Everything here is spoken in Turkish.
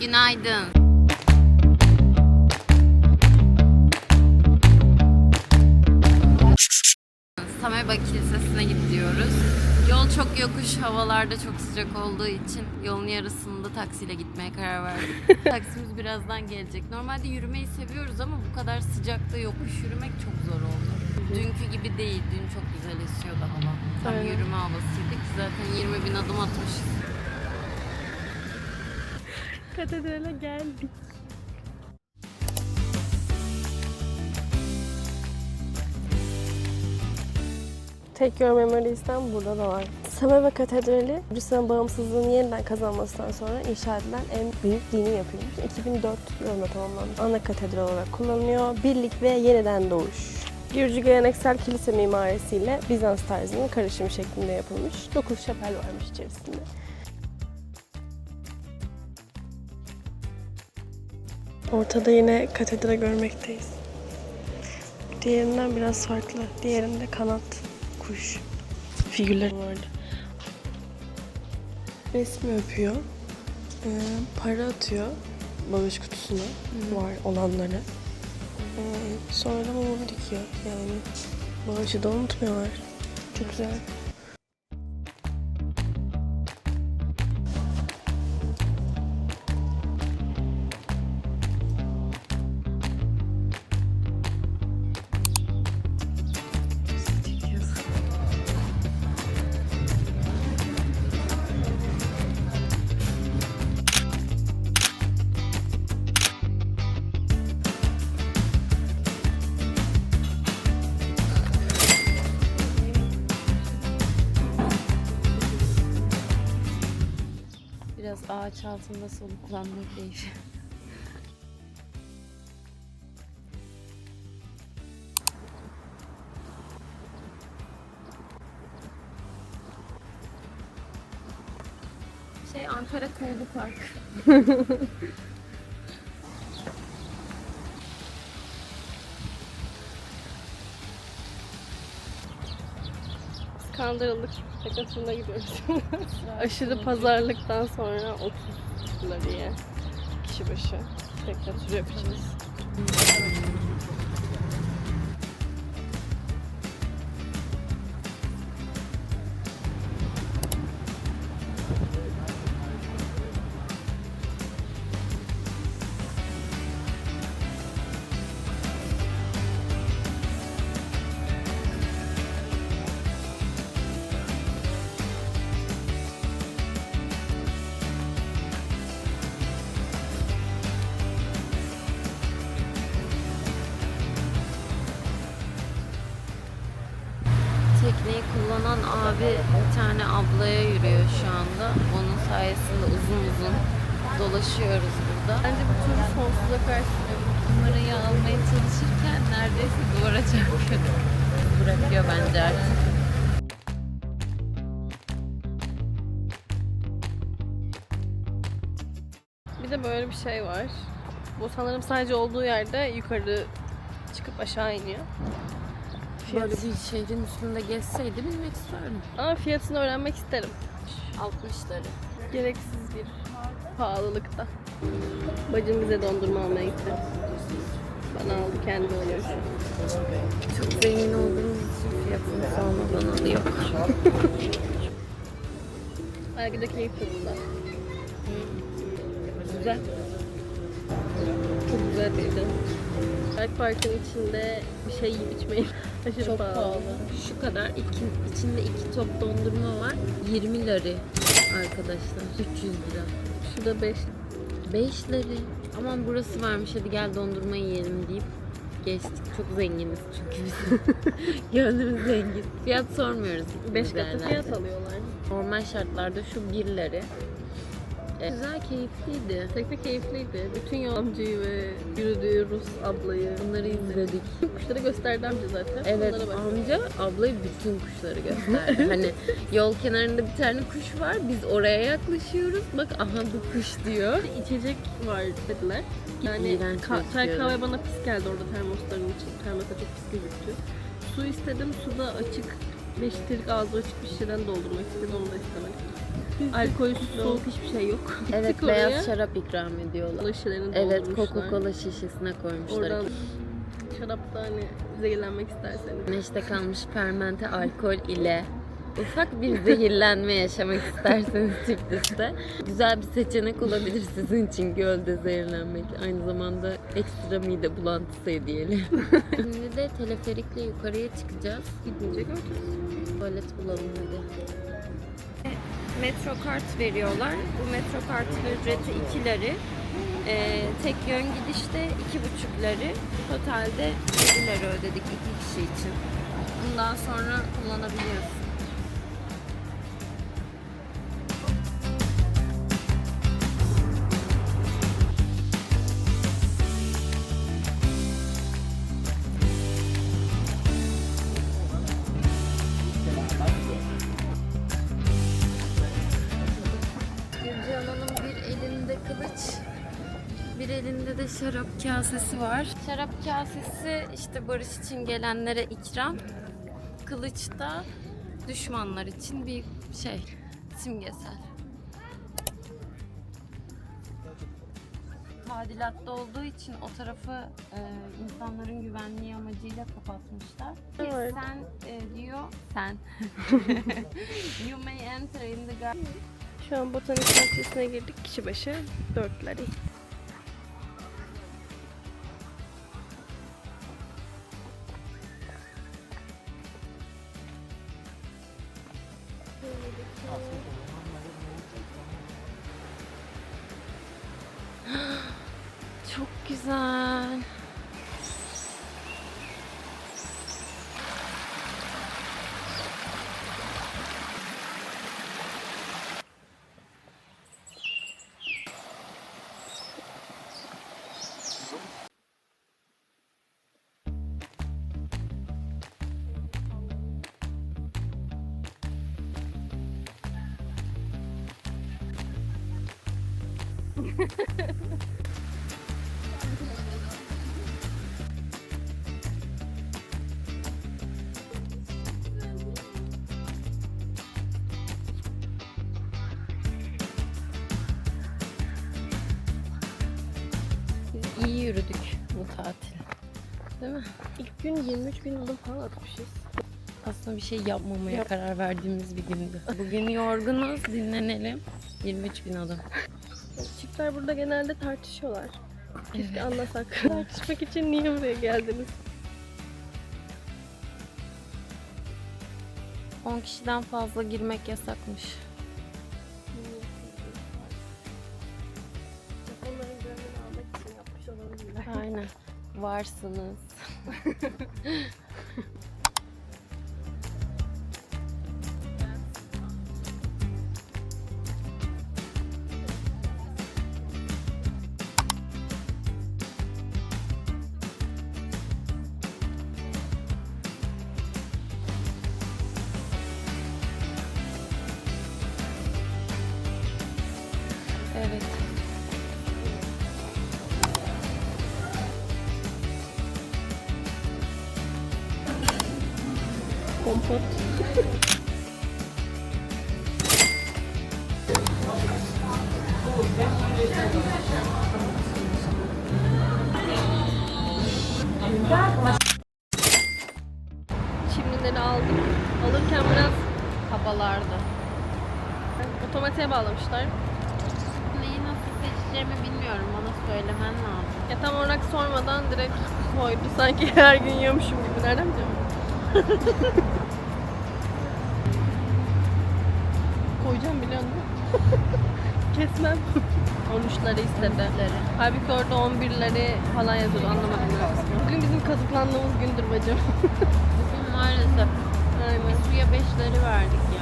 Günaydın. Sameba Kilisesi'ne gidiyoruz. Yol çok yokuş, havalarda çok sıcak olduğu için yolun yarısında taksiyle gitmeye karar verdik. Taksimiz birazdan gelecek. Normalde yürümeyi seviyoruz ama bu kadar sıcakta yokuş yürümek çok zor oldu. Dünkü gibi değil. Dün çok güzel esiyordu hava. Tam Aynen. yürüme havasıydı ki zaten 20 bin adım atmışız. Katedrale geldik. Tek Your Memories'ten burada da var. Sameva Katedrali, Rusya'nın bağımsızlığını yeniden kazanmasından sonra inşa edilen en büyük dini yapıymış. 2004 yılında tamamlanmış. Ana katedral olarak kullanılıyor. Birlik ve yeniden doğuş. Gürcü geleneksel kilise mimarisiyle Bizans tarzının karışımı şeklinde yapılmış. 9 şapel varmış içerisinde. Ortada yine katedra görmekteyiz. Diğerinden biraz farklı. Diğerinde kanat, kuş figürleri vardı. Resmi öpüyor. Ee, para atıyor bağış kutusuna var olanları. Ee, sonra da mum dikiyor. Yani bağışı da unutmuyorlar. Çok güzel. Ağaç altında soluklanma keyfi. Şey Ankara Kuyulu Park. Kandırıldık. Şakasına gidiyoruz. Aşırı pazarlıktan sonra 30 liraya kişi başı tekrar tur yapacağız. Kullanan abi bir tane ablaya yürüyor şu anda. Onun sayesinde uzun uzun dolaşıyoruz burada. Bence bu turu sonsuza karşı numarayı almaya çalışırken neredeyse duvara çarpıyorduk. Bırakıyor bence artık. Bir de böyle bir şey var. Bu sanırım sadece olduğu yerde yukarı çıkıp aşağı iniyor. Fiyat. Böyle bir şehrin üstünde gezseydi bilmek isterdim. Ama fiyatını öğrenmek isterim. 60 lira. Gereksiz bir pahalılıkta. Bacım bize dondurma almaya gitti. Bana aldı kendi alıyor. Çok zengin olduğumuz için fiyatını sormadan alıyor. Belki de keyif tadında. Güzel. Çok güzel bir. Park Park'ın içinde bir şey yiyip içmeyin. Aşırı Çok pahalı. pahalı. Şu kadar iki, içinde iki top dondurma var. 20 lira arkadaşlar. 300 lira. Şurada 5 5 lira. Aman burası varmış hadi gel dondurma yiyelim deyip geçtik. Çok zenginiz çünkü biz. Gönlümüz zengin. Fiyat sormuyoruz. 5 gittiğimiz katı fiyat alıyorlar. Normal şartlarda şu 1 lira. E, güzel keyifliydi. Tekne keyifliydi. Bütün yol amcayı ve yürüdüğü Rus ablayı. Bunları izledik. Kuşları gösterdi amca zaten. Evet amca ablayı bütün kuşları gösterdi. hani yol kenarında bir tane kuş var. Biz oraya yaklaşıyoruz. Bak aha bu kuş diyor. İçecek var dediler. Yani ka- çay kahve bana pis geldi orada termosların için. Termosa çok pis gözüktü. Su istedim. Su da açık. 5 litrelik ağzı açık bir şişeden doldurmak istedim. Onu da istemedim. Alkolsüz soğuk hiçbir şey yok. Evet Gittik oraya. beyaz şarap ikram ediyorlar. Bulaşılarını Evet doldurmuşlar. Coca-Cola şişesine koymuşlar. Oradan şarapta hani zehirlenmek isterseniz. Güneşte kalmış fermente alkol ile ufak bir zehirlenme yaşamak isterseniz Tiflis'te güzel bir seçenek olabilir sizin için gölde zehirlenmek. Aynı zamanda ekstra mide bulantısı diyelim. Şimdi de teleferikle yukarıya çıkacağız. Gidince göreceğiz. Tuvalet bulalım hadi. Metro kart veriyorlar. Bu metro kartın ücreti 2 lira. Ee, tek yön gidişte iki buçuk lira. Totalde 7 lira ödedik iki kişi için. Bundan sonra kullanabiliyorsun. Bir elinde de şarap kasesi var. Şarap kasesi işte barış için gelenlere ikram. Kılıç da düşmanlar için bir şey, simgesel. Tadilatta olduğu için o tarafı e, insanların güvenliği amacıyla kapatmışlar. Evet. Sen e, diyor, sen. you may enter in the garden. Şu an botanik bahçesine girdik. Kişi başı 4 lira. Çok iyi yürüdük bu tatil. Değil mi? İlk gün 23 bin adım falan atmışız. Aslında bir şey yapmamaya Yap. karar verdiğimiz bir gündü. Bugün yorgunuz, dinlenelim. 23 bin adım. Çiftler burada genelde tartışıyorlar. Keşke anlasak. Tartışmak için niye buraya geldiniz? 10 kişiden fazla girmek yasakmış. Varsınız. Evet. Kompot. Çimdileri aldık. Alırken biraz Havalarda. otomatiğe bağlamışlar. Neyi nasıl seçeceğimi bilmiyorum. Bana söylemen lazım. Ya tam olarak sormadan direkt koydu. Sanki her gün yiyormuşum gibi. Nereden biliyorum? Koyacağım değil mi? Kesmem. 13'leri istedi. Halbuki orada 11'leri falan yazıyordu anlamadım ben. Bugün bizim kazıklandığımız gündür bacım. Bugün maalesef Aynen. suya beşleri verdik